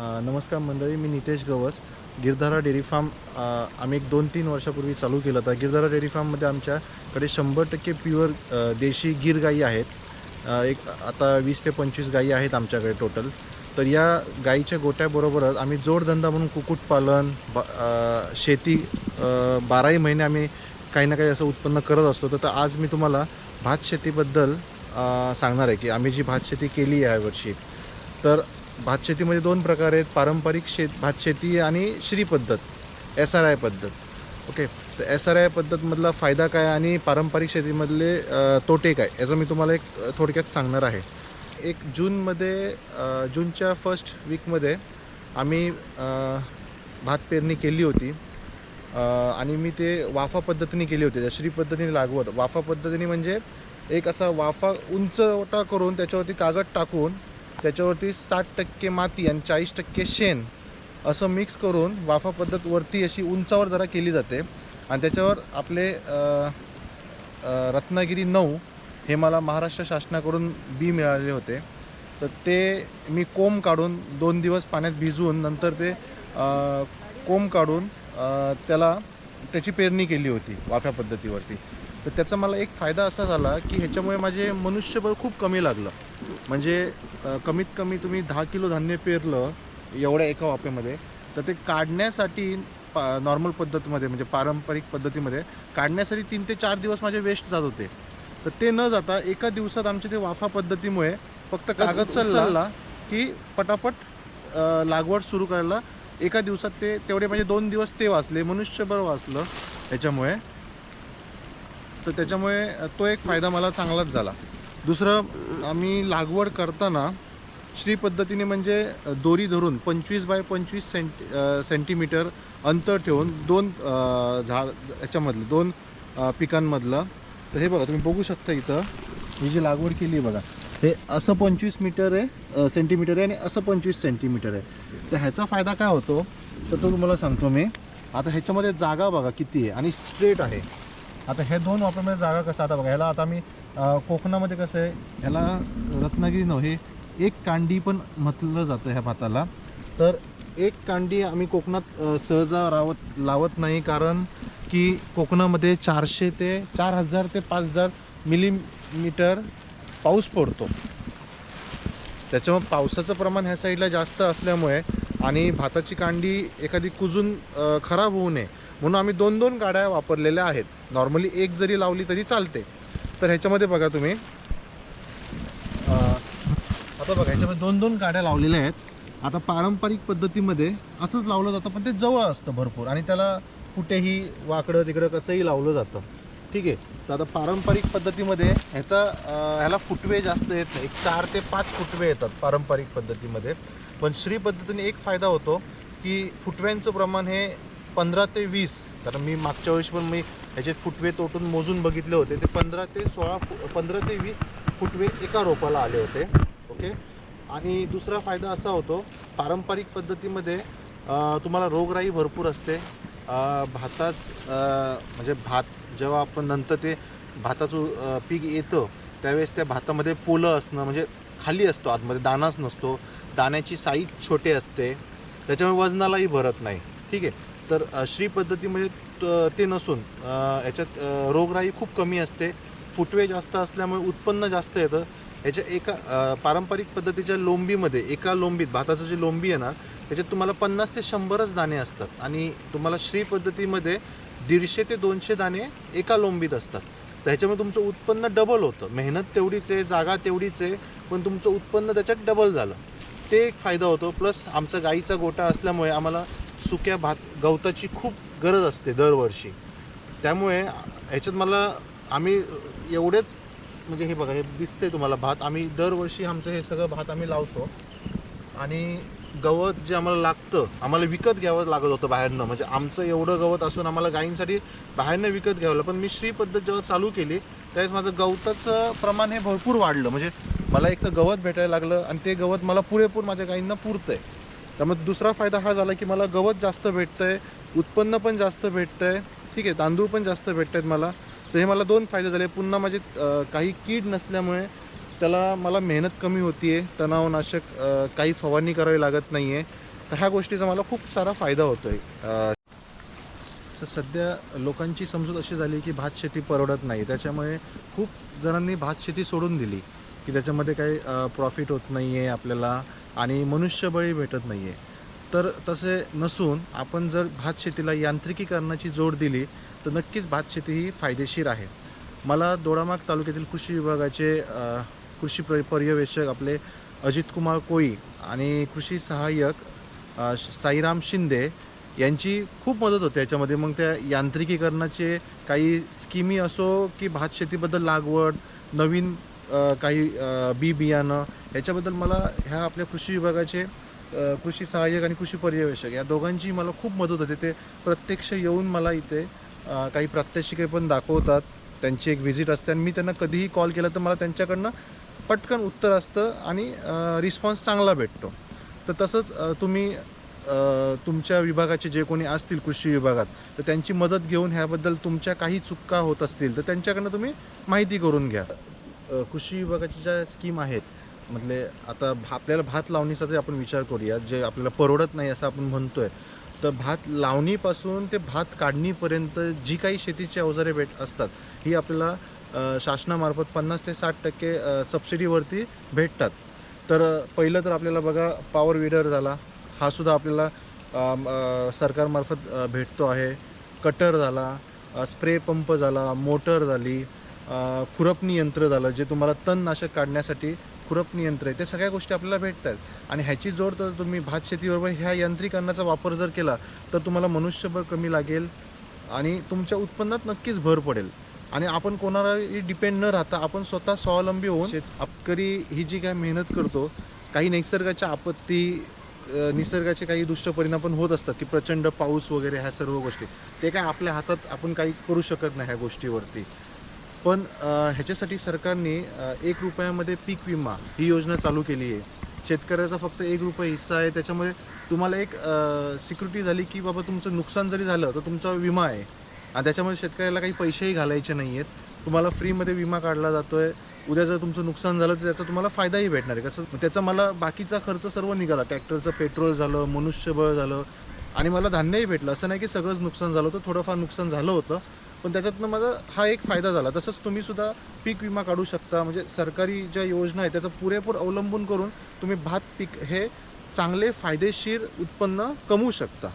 नमस्कार मंडळी मी नितेश गवस. गिरधारा डेअरी फार्म आम्ही एक दोन तीन वर्षापूर्वी चालू केलं होतं. गिरधारा डेअरी फार्ममध्ये आमच्याकडे शंभर टक्के प्युअर देशी गीर गाई आहेत. एक आता वीस ते पंचवीस गाई आहेत आमच्याकडे टोटल. तर या गाईच्या गोट्याबरोबरच आम्ही जोडधंदा म्हणून कुक्कुटपालन ब शेती बाराही महिने आम्ही काही ना काही असं उत्पन्न करत असतो. तर आज मी तुम्हाला भात शेतीबद्दल सांगणार आहे की आम्ही जी भात शेती केली आहे यावर्षी. तर भात शेतीमध्ये दोन प्रकार आहेत पारंपरिक शेत भात शेती आणि श्री पद्धत एस आर आय पद्धत. ओके तर एस आर आय पद्धतमधला फायदा काय आणि पारंपरिक शेतीमधले तोटे काय? याचं मी तुम्हाला एक थोडक्यात सांगणार आहे. एक जूनमध्ये जूनच्या फर्स्ट वीकमध्ये आम्ही भात पेरणी केली होती. आणि मी ते वाफा पद्धतीने केली होती. त्या श्री पद्धतीने लागवड. वाफा पद्धतीने म्हणजे एक असा वाफा उंचवटा करून त्याच्यावरती कागद टाकून त्याच्यावरती साठ टक्के माती आणि चाळीस टक्के शेण असं मिक्स करून वाफा पद्धतवरती अशी उंचावर जरा केली जाते. आणि त्याच्यावर आपले रत्नागिरी नऊ हे मला महाराष्ट्र शासनाकडून बी मिळाले होते. तर ते मी कोंब काढून दोन दिवस पाण्यात भिजवून नंतर ते कोंब काढून त्याला त्याची पेरणी केली होती वाफ्या पद्धतीवरती. तर त्याचा मला एक फायदा असा झाला की ह्याच्यामुळे माझे मनुष्यबळ खूप कमी लागलं. म्हणजे कमीत कमी तुम्ही दहा किलो धान्य पेरलं एवढ्या एका वाफेमध्ये तर ते काढण्यासाठी पा नॉर्मल पद्धतीमध्ये म्हणजे पारंपरिक पद्धतीमध्ये काढण्यासाठी तीन ते चार दिवस माझे वेस्ट जात होते. तर ते न जाता एका दिवसात आमच्या ते वाफा पद्धतीमुळे फक्त कागद चालला की पटापट लागवड सुरू करायला एका दिवसात ते तेवढे म्हणजे दोन दिवस ते वाचले मनुष्यबळ वाचलं याच्यामुळे तर त्याच्यामुळे तो एक फायदा मला चांगलाच झाला. दुसरं आम्ही लागवड करताना श्री पद्धतीने म्हणजे दोरी धरून पंचवीस बाय पंचवीस सेंटी सेंटीमीटर अंतर ठेवून दोन झाड याच्यामधलं दोन पिकांमधलं. तर हे बघा तुम्ही बघू शकता इथं ही जी लागवड केली आहे बघा हे असं पंचवीस मीटर आहे सेंटीमीटर आहे आणि असं पंचवीस सेंटीमीटर आहे. तर ह्याचा फायदा काय होतो? तर तो तुम्हाला सांगतो मी. आता ह्याच्यामध्ये जागा बघा किती आहे आणि स्ट्रेट आहे. आता हे दोन वापरमध्ये जागा कसं आता बघा ह्याला आता मी कोकणामध्ये कसं आहे ह्याला रत्नागिरी नव हे एक कांडी पण म्हटलं जातं ह्या भाताला. तर एक कांडी आम्ही कोकणात सहजा रावत लावत नाही कारण की कोकणामध्ये चारशे ते चार हजार ते पाच हजार मिलीमीटर पाऊस पडतो. त्याच्यामुळे पावसाचं प्रमाण ह्या साईडला जास्त असल्यामुळे आणि भाताची कांडी एखादी कुजून खराब होऊ नये. म्हणून आम्ही दोन दोन गाड्या वापरलेल्या आहेत. नॉर्मली एक जरी लावली तरी चालते. तर ह्याच्यामध्ये बघा तुम्ही. आता बघा ह्याच्यामध्ये दोन दोन गाड्या लावलेल्या आहेत. आता पारंपरिक पद्धतीमध्ये असंच लावलं जातं पण ते जवळ असतं भरपूर. आणि त्याला कुठेही वाकडं तिकडं कसंही लावलं जातं. ठीक आहे? तर आता पारंपरिक पद्धतीमध्ये ह्याचा ह्याला फुटवे जास्त येत नाही. एक चार ते पाच फुटवे येतात पारंपरिक पद्धतीमध्ये. पण श्री पद्धतीने एक फायदा होतो की फुटव्यांचं प्रमाण हे पंधरा ते वीस. कारण मी मागच्या वर्षी पण मी ह्याचे फुटवे तोटून मोजून बघितले होते. ते पंधरा ते सोळा फु पंधरा ते वीस फुटवे एका रोपाला आले होते. ओके? आणि दुसरा फायदा असा होतो पारंपरिक पद्धतीमध्ये तुम्हाला रोगराई भरपूर असते. भाताच म्हणजे भात जेव्हा आपण नंतर ते भाताचं पीक येतं त्यावेळेस त्या भातामध्ये पोलं असणं म्हणजे खाली असतो आतमध्ये दानाच नसतो. दाण्याची साईज छोटे असते. त्याच्यामुळे वजनालाही भरत नाही. ठीक आहे? तर श्री पद्धतीमध्ये म्हणजे, ते नसून याच्यात रोगराई खूप कमी असते. फुटवे जास्त असल्यामुळे उत्पन्न जास्त येतं. याच्या एका पारंपरिक पद्धतीच्या लोंबीमध्ये एका लोंबीत भाताचं जे लोंबी आहे ना त्याच्यात तुम्हाला पन्नास ते शंभरच दाणे असतात. आणि तुम्हाला श्री पद्धतीमध्ये दीडशे ते दोनशे दाणे एका लोंबीत असतात. तर ह्याच्यामुळे तुमचं उत्पन्न डबल होतं. मेहनत तेवढीच आहे जागा तेवढीच आहे पण तुमचं उत्पन्न त्याच्यात डबल झालं. ते एक फायदा होतो. प्लस आमचा गाईचा गोटा असल्यामुळे आम्हाला सुक्या भात गवताची खूप गरज असते दरवर्षी. त्यामुळे ह्याच्यात मला आम्ही एवढेच म्हणजे हे बघा हे दिसते तुम्हाला भात. आम्ही दरवर्षी आमचं हे सगळं भात आम्ही लावतो. आणि गवत जे आम्हाला लागतं आम्हाला विकत घ्यावं लागत होतं बाहेरनं. म्हणजे आमचं एवढं गवत असून आम्हाला गायींसाठी बाहेरनं विकत घ्यावं पण मी श्री पद्धत जेव्हा चालू केली त्यावेळेस माझं गवताचं प्रमाण हे भरपूर वाढलं. म्हणजे मला एक तर गवत भेटायला लागलं आणि ते गवत मला पुरेपूर माझ्या गायींना पुरतं आहे त्यामुळे दुसरा फायदा हा झाला की मला गवत जास्त भेटतं आहे उत्पन्न पण जास्त भेटतं आहे ठीक आहे तांदूळ पण जास्त भेटत आहेत मला. तर हे मला दोन फायदे झाले. पुन्हा माझे काही कीड नसल्यामुळे त्याला मला मेहनत कमी होती आहे तणावनाशक काही फवारणी करावी लागत नाही आहे तर ह्या गोष्टीचा मला खूप सारा फायदा होतो आहे तर सध्या लोकांची समजूत अशी झाली की भात शेती परवडत नाही. त्याच्यामुळे खूप जणांनी भात शेती सोडून दिली की त्याच्यामध्ये काही प्रॉफिट होत नाही आहे आपल्याला. आणि मनुष्यबळी भेटत नाही आहे तर तसे नसून आपण जर भात शेतीला यांत्रिकीकरणाची जोड दिली तर नक्कीच भात शेती ही फायदेशीर आहे. मला दोडामाग तालुक्यातील कृषी विभागाचे कृषी प्र पर्यवेक्षक आपले अजितकुमार कोळी आणि कृषी सहाय्यक श- साईराम शिंदे यांची खूप मदत होते याच्यामध्ये. मग त्या यांत्रिकीकरणाचे काही स्कीमी असो की भात शेतीबद्दल लागवड नवीन काही बी बियाणं याच्याबद्दल मला ह्या आपल्या कृषी विभागाचे कृषी सहाय्यक आणि कृषी पर्यवेक्षक या दोघांची मला खूप मदत होते. ते प्रत्यक्ष येऊन मला इथे काही प्रात्यक्षिके पण दाखवतात. त्यांची एक व्हिजिट असते आणि मी त्यांना कधीही कॉल केला तर मला त्यांच्याकडनं पटकन उत्तर असतं आणि रिस्पॉन्स चांगला भेटतो. तर तसंच तुम्ही तुमच्या विभागाचे जे कोणी असतील कृषी विभागात तर त्यांची मदत घेऊन ह्याबद्दल तुमच्या काही चुका होत असतील तर त्यांच्याकडनं तुम्ही माहिती करून घ्या. कृषी विभागाच्या ज्या स्कीम आहेत म्हटले आता भा- आपल्याला भात लावणीचा जर आपण विचार करूया जे आपल्याला परवडत नाही असं आपण म्हणतोय. तर भात लावणीपासून ते भात काढणीपर्यंत जी काही शेतीची अवजारे भेट असतात ही आपल्याला शासनामार्फत पन्नास ते साठ टक्के सबसिडीवरती भेटतात. तर पहिलं तर आपल्याला बघा पॉवर विडर झाला. हा सुद्धा आपल्याला सरकारमार्फत भेटतो आहे. कटर झाला स्प्रे पंप झाला मोटर झाली खुरपणी यंत्र झालं जे तुम्हाला तणनाशक काढण्यासाठी खुरपणी यंत्र आहे ते सगळ्या गोष्टी आपल्याला भेटतात. आणि ह्याची जोड तर तुम्ही भात शेतीबरोबर ह्या यांत्रिकरणाचा वापर जर केला तर तुम्हाला मनुष्यबळ कमी लागेल आणि तुमच्या उत्पन्नात नक्कीच भर पडेल. आणि आपण कोणालाही डिपेंड न राहता आपण स्वतः स्वावलंबी होऊन शेत शेतकरी ही जी काय मेहनत करतो काही नैसर्गाच्या आपत्ती निसर्गाचे काही दुष्टपरिणाम पण होत असतात की प्रचंड पाऊस वगैरे ह्या सर्व गोष्टी. ते काय आपल्या हातात आपण काही करू शकत नाही ह्या गोष्टीवरती. पण ह्याच्यासाठी सरकारने एक रुपयामध्ये पीक विमा ही योजना चालू केली आहे. शेतकऱ्याचा फक्त एक रुपये हिस्सा आहे. त्याच्यामुळे तुम्हाला एक सिक्युरिटी झाली की बाबा तुमचं नुकसान जरी झालं तर तुमचा विमा आहे. आणि त्याच्यामध्ये शेतकऱ्याला काही पैसेही घालायचे नाही आहेत तुम्हाला फ्रीमध्ये विमा काढला जातो आहे उद्या जर तुमचं नुकसान झालं तर त्याचा तुम्हाला फायदाही भेटणार आहे. कसं त्याचा मला बाकीचा खर्च सर्व निघाला. ट्रॅक्टरचं पेट्रोल झालं मनुष्यबळ झालं. आणि मला धान्यही भेटलं. असं नाही की सगळंच नुकसान झालं होतं थोडंफार नुकसान झालं होतं. पण त्याच्यातनं माझा हा एक फायदा झाला. तसंच तुम्ही सुद्धा पीक विमा काढू शकता. म्हणजे सरकारी ज्या योजना आहेत त्याचा पुरेपूर अवलंबून करून तुम्ही भात पीक हे चांगले फायदेशीर उत्पन्न कमवू शकता.